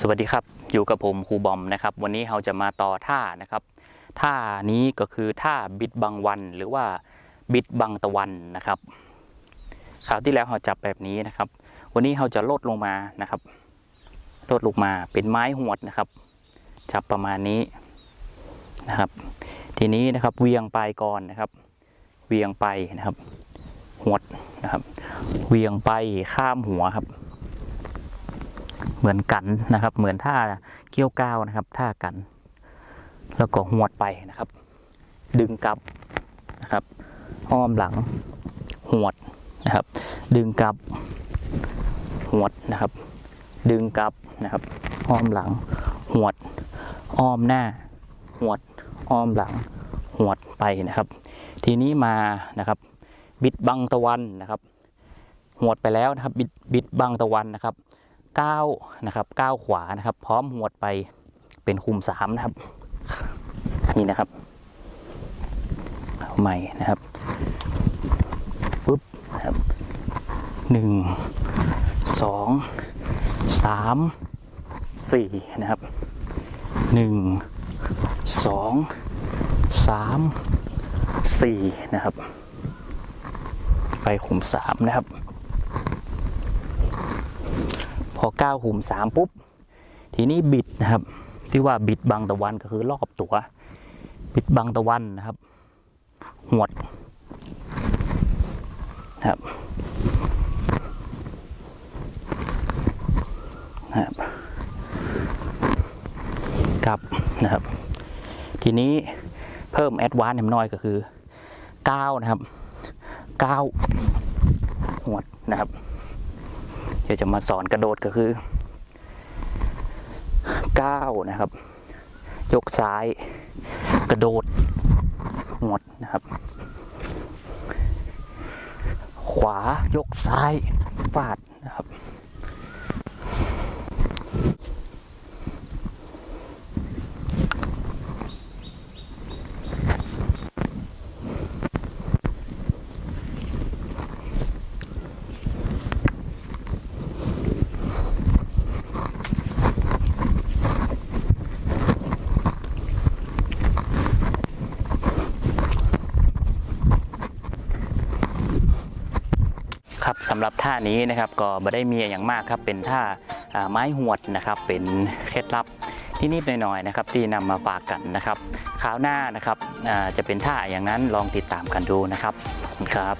สวัสดีครับ อยู่กับผมครูบอมนะครับ วันนี้เราจะมาต่อท่านะครับ ท่านี้ก็คือท่าบิดบังวันหรือว่าบิดบังตะวันนะครับคราวที่แล้วเราจับแบบนี้นะครับ วันนี้เราจะลดลงมานะครับ ลดลงมาเป็นไม้หวดนะครับ จับประมาณนี้นะครับ ทีนี้นะครับเวียงไปก่อนนะครับ เวียงไปนะครับ หวดนะครับ เวียงไปข้ามหัวครับ เหมือนกันนะครับ เหมือนท่าเกี้ยวก้าวนะครับ ท่ากัน แล้วก็หวดไปนะครับ ดึงกลับนะครับ อ้อมหลังหวดนะครับ ดึงกลับหวดนะครับ ดึงกลับนะครับ อ้อมหลังหวด อ้อมหน้าหวด อ้อมหลังหวดไปนะครับ ทีนี้มานะครับ บิดบังตะวันนะครับหวดไปแล้วนะครับ บิดบิดบังตะวันนะครับ ก้าวนะครับก้าวขวานะครับ พร้อมหวดไปเป็นคุมสามนะครับ นี่นะครับใหม่นะครับปุ๊บนะครับหนึ่งสองสามสี่นะครับหนึ่งสองสามสี่นะครับ ไปคุมสามนะครับ พ อก้าวหุมสามปุ๊บ ทีนี้บิดนะครับ ที่ว่าบิดบังตะวันก็คือรอบตัว บิดบังตะวันนะครับ หวดนะครับนะครับกลับนะครับ ทีนี้เพิ่มแอดวานซ์หน่อยก็คือก้าวนะครับก้าวหวดนะครับ เดี๋ยวจะมาสอนกระโดดก็คือก้าวนะครับ ยกซ้ายกระโดดหมดนะครับ ขวายกซ้ายฟาดนะ ครับสำหรับท่านี้นะครับก็ไม่ได้มีอย่างมากครับเป็นท่าไม้หวดนะครับเป็นเคล็ดลับที่นิดๆหน่อยๆนะครับที่นำมาฝากกันนะครับคราวหน้านะครับจะเป็นท่าอย่างนั้นลองติดตามกันดูนะครับขอบคุณครับ